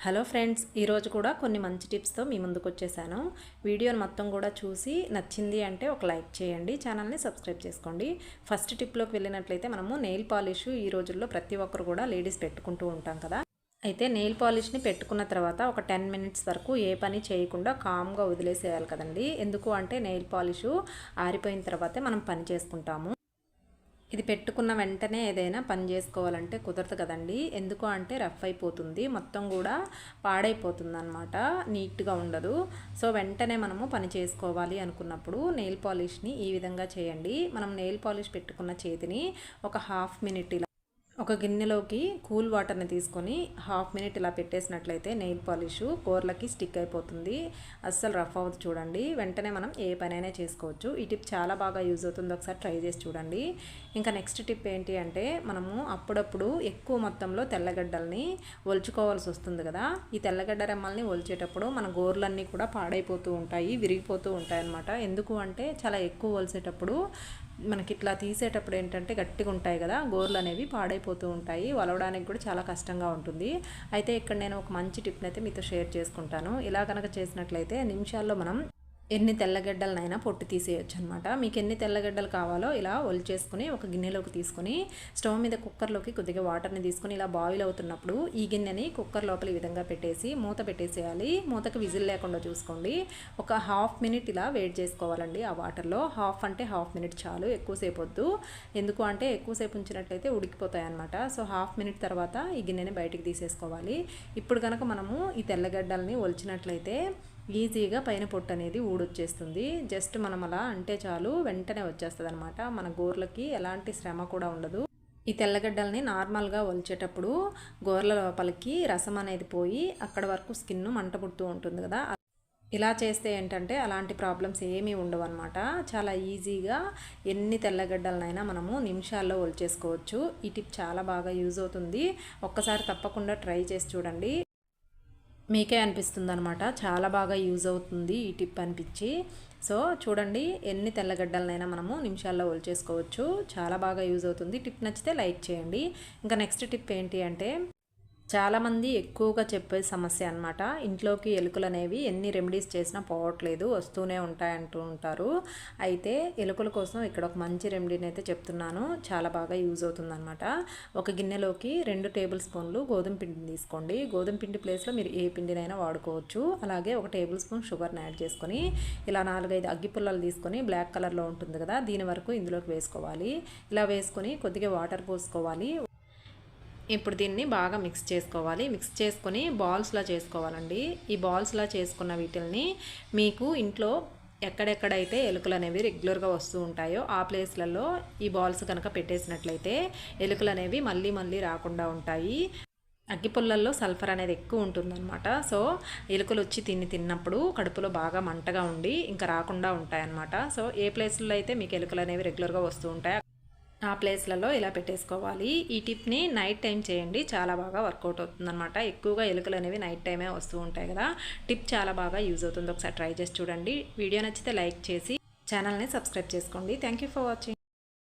Hello friends ఈరోజు కూడా కొన్ని మంచి టిప్స్తో మీ ముందుకు వచ్చేసాను. వీడియోని మొత్తం కూడా చూసి నచ్చింది అంటే ఒక లైక్ చేయండి ఛానల్ని సబ్స్క్రైబ్ చేసుకోండి. ఫస్ట్ టిప్లోకి వెళ్ళినట్లయితే మనము నెయిల్ పాలిష్ ఈ రోజుల్లో ప్రతి ఒక్కరు కూడా లేడీస్ పెట్టుకుంటూ ఉంటాం కదా. అయితే నెయిల్ పాలిష్ని పెట్టుకున్న తర్వాత ఒక టెన్ మినిట్స్ వరకు ఏ పని చేయకుండా కామ్గా వదిలేసేయాలి కదండి. ఎందుకు అంటే నెయిల్ పాలిష్ ఆరిపోయిన తర్వాతే మనం పని చేసుకుంటాము. ఇది పెట్టుకున్న వెంటనే ఏదైనా పని చేసుకోవాలంటే కుదరదు కదండి. ఎందుకు అంటే రఫ్ అయిపోతుంది. మొత్తం కూడా పాడైపోతుంది అనమాట నీట్గా ఉండదు. సో వెంటనే మనము పని చేసుకోవాలి అనుకున్నప్పుడు నెయిల్ పాలిష్ని ఈ విధంగా చేయండి. మనం నెయిల్ పాలిష్ పెట్టుకున్న చేతిని ఒక హాఫ్ మినిట్ ఇలా ఒక గిన్నెలోకి కూల్ వాటర్ని తీసుకొని హాఫ్ మినిట్ ఇలా పెట్టేసినట్లయితే నెయిల్ పాలిష్ కూరలకి స్టిక్ అయిపోతుంది. అస్సలు రఫ్ అవుతుంది చూడండి. వెంటనే మనం ఏ పనైనా చేసుకోవచ్చు. ఈ టిప్ చాలా బాగా యూజ్ అవుతుంది. ఒకసారి ట్రై చేసి చూడండి. ఇంకా నెక్స్ట్ టిప్ ఏంటి అంటే మనము అప్పుడప్పుడు ఎక్కువ మొత్తంలో తెల్లగడ్డల్ని ఒలుచుకోవాల్సి వస్తుంది కదా. ఈ తెల్లగడ్డ రెమ్మల్ని ఒలిచేటప్పుడు మన గోర్లన్నీ కూడా పాడైపోతూ ఉంటాయి విరిగిపోతూ ఉంటాయి అన్నమాట ఎందుకు అంటే చాలా ఎక్కువ ఒలిసేటప్పుడు మనకి ఇట్లా తీసేటప్పుడు ఏంటంటే గట్టిగా ఉంటాయి కదా గోర్లు అనేవి పాడైపోతూ ఉంటాయి. వలవడానికి కూడా చాలా కష్టంగా ఉంటుంది. అయితే ఇక్కడ నేను ఒక మంచి టిప్ని అయితే మీతో షేర్ చేసుకుంటాను. ఇలా కనుక చేసినట్లయితే నిమిషాల్లో మనం ఎన్ని తెల్లగడ్డలనైనా పొట్టు తీసేయచ్చు అనమాట మీకు ఎన్ని తెల్లగడ్డలు కావాలో ఇలా ఒలిచేసుకుని ఒక గిన్నెలోకి తీసుకుని స్టవ్ మీద కుక్కర్లోకి కొద్దిగా వాటర్ని తీసుకుని ఇలా బాయిల్ అవుతున్నప్పుడు ఈ గిన్నెని కుక్కర్ లోపల ఈ విధంగా పెట్టేసి మూత పెట్టేసేయాలి. మూతకు విజిల్ లేకుండా చూసుకోండి. ఒక హాఫ్ మినిట్ ఇలా వెయిట్ చేసుకోవాలండి ఆ వాటర్లో. హాఫ్ అంటే హాఫ్ మినిట్ చాలు ఎక్కువసేపు వద్దు. ఎందుకు అంటే ఎక్కువసేపు ఉంచినట్లయితే ఉడికిపోతాయి అనమాట సో హాఫ్ మినిట్ తర్వాత ఈ గిన్నెని బయటికి తీసేసుకోవాలి. ఇప్పుడు కనుక మనము ఈ తెల్లగడ్డల్ని ఒలిచినట్లయితే ఈజీగా పైన పొట్టు అనేది ఊడొచ్చేస్తుంది. జస్ట్ మనం అలా అంటే చాలు వెంటనే వచ్చేస్తుంది అనమాట మన గోర్లకి ఎలాంటి శ్రమ కూడా ఉండదు. ఈ తెల్లగడ్డల్ని నార్మల్గా వలిచేటప్పుడు గోర్ల లోపలికి రసం అనేది పోయి అక్కడ వరకు స్కిన్ మంట పుడుతూ ఉంటుంది కదా. ఇలా చేస్తే ఏంటంటే అలాంటి ప్రాబ్లమ్స్ ఏమీ ఉండవు అనమాట చాలా ఈజీగా ఎన్ని తెల్లగడ్డలనైనా మనము నిమిషాల్లో ఒలిచేసుకోవచ్చు. ఈ టిప్ చాలా బాగా యూజ్ అవుతుంది. ఒక్కసారి తప్పకుండా ట్రై చేసి చూడండి. మీకే అనిపిస్తుంది అనమాట చాలా బాగా యూజ్ అవుతుంది ఈ టిప్ అనిపించి. సో చూడండి ఎన్ని తెల్లగడ్డలనైనా మనము నిమిషాల్లో ఒలిచేసుకోవచ్చు చాలా బాగా యూజ్ అవుతుంది. టిప్ నచ్చితే లైక్ చేయండి. ఇంకా నెక్స్ట్ టిప్ ఏంటి అంటే చాలామంది ఎక్కువగా చెప్పే సమస్య అనమాట ఇంట్లోకి ఎలుకలు అనేవి ఎన్ని రెమెడీస్ చేసినా పోవట్లేదు వస్తూనే ఉంటాయంటూ ఉంటారు. అయితే ఎలుకల కోసం ఇక్కడ ఒక మంచి రెమెడీని అయితే చెప్తున్నాను. చాలా బాగా యూజ్ అవుతుందన్నమాట. ఒక గిన్నెలోకి రెండు టేబుల్ స్పూన్లు గోధుమ పిండిని తీసుకోండి. గోధుమ పిండి ప్లేస్లో మీరు ఏ పిండినైనా వాడుకోవచ్చు. అలాగే ఒక టేబుల్ స్పూన్ షుగర్ని యాడ్ చేసుకొని ఇలా నాలుగైదు అగ్గి పుల్లలు తీసుకొని బ్లాక్ కలర్లో ఉంటుంది కదా దీని వరకు ఇందులోకి వేసుకోవాలి. ఇలా వేసుకొని కొద్దిగా వాటర్ పోసుకోవాలి. ఇప్పుడు దీన్ని బాగా మిక్స్ చేసుకోవాలి. మిక్స్ చేసుకొని బాల్స్లా చేసుకోవాలండి. ఈ బాల్స్లా చేసుకున్న వీటిల్ని మీకు ఇంట్లో ఎక్కడెక్కడైతే ఎలుకలు అనేవి రెగ్యులర్గా వస్తూ ఉంటాయో ఆ ప్లేస్లలో ఈ బాల్స్ కనుక పెట్టేసినట్లయితే ఎలుకలు అనేవి మళ్ళీ మళ్ళీ రాకుండా ఉంటాయి. అగ్గిపుల్లల్లో సల్ఫర్ అనేది ఎక్కువ ఉంటుందన్నమాట. సో ఎలుకలు వచ్చి తిని తిన్నప్పుడు కడుపులో బాగా మంటగా ఉండి ఇంకా రాకుండా ఉంటాయన్నమాట. సో ఏ ప్లేస్లో అయితే మీకు ఎలుకలు అనేవి రెగ్యులర్గా వస్తూ ఉంటాయి ఆ ప్లేస్లలో ఇలా పెట్టేసుకోవాలి. ఈ టిప్ని నైట్ టైం చేయండి. చాలా బాగా వర్కౌట్ అవుతుందన్నమాట. ఎక్కువగా ఎలుకలు అనేవి నైట్ టైమే వస్తూ ఉంటాయి కదా. టిప్ చాలా బాగా యూజ్ అవుతుంది. ఒకసారి ట్రై చేసి చూడండి. వీడియో నచ్చితే లైక్ చేసి ఛానల్ని సబ్స్క్రైబ్ చేసుకోండి. Thank for watching.